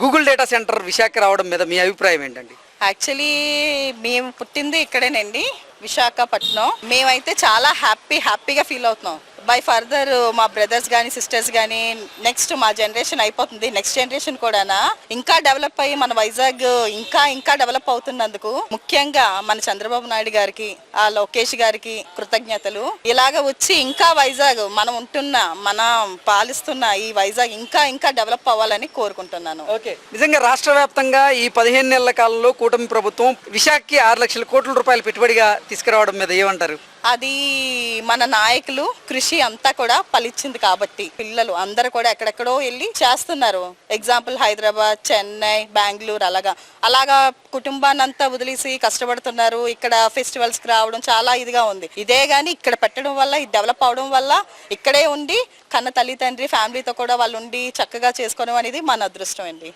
Google data centre Visakha రావడం మీద మీ అభిప్రాయం ఏంటండి? యాక్చువల్లీ మేము పుట్టింది ఇక్కడేనండి. విశాఖపట్నం. మేమైతే చాలా హ్యాపీ హ్యాపీగా ఫీల్ అవుతున్నాం. బై ఫర్దర్ మా బ్రదర్స్ కానీ సిస్టర్స్ కానీ నెక్స్ట్ మా జనరేషన్ అయిపోతుంది. నెక్స్ట్ జనరేషన్ కూడానా. ఇంకా డెవలప్ అయ్యి మన వైజాగ్ ఇంకా ఇంకా డెవలప్ అవుతున్నందుకు ముఖ్యంగా మన చంద్రబాబు నాయుడు గారికి ఆ లోకేష్ గారికి కృతజ్ఞతలు. ఇలాగ వచ్చి ఇంకా వైజాగ్ మనం ఉంటున్న మన పాలిస్తున్న ఈ వైజాగ్ ఇంకా ఇంకా డెవలప్ అవ్వాలని కోరుకుంటున్నాను. ఓకే. నిజంగా రాష్ట్ర వ్యాప్తంగా ఈ పదిహేను నెలల కాలంలో కూటమి ప్రభుత్వం విశాఖకి ఆరు లక్షల కోట్ల రూపాయలు పెట్టుబడిగా తీసుకురావడం మీద ఏమంటారు? అది మన నాయకులు కృషి అంతా కూడా ఫలించింది కాబట్టి పిల్లలు అందరు కూడా ఎక్కడెక్కడో వెళ్ళి చేస్తున్నారు. ఎగ్జాంపుల్ హైదరాబాద్ చెన్నై బెంగళూరు అలాగా. అలాగా కుటుంబాన్ని అంతా వదిలేసి కష్టపడుతున్నారు. ఇక్కడ ఫెస్టివల్స్కి రావడం చాలా ఇదిగా ఉంది. ఇదే గాని ఇక్కడ పెట్టడం వల్ల ఇది డెవలప్ అవడం వల్ల ఇక్కడే ఉండి కన్న తల్లి తండ్రి ఫ్యామిలీతో కూడా వాళ్ళు ఉండి చక్కగా చేసుకోవడం అనేది మన అదృష్టం అండి.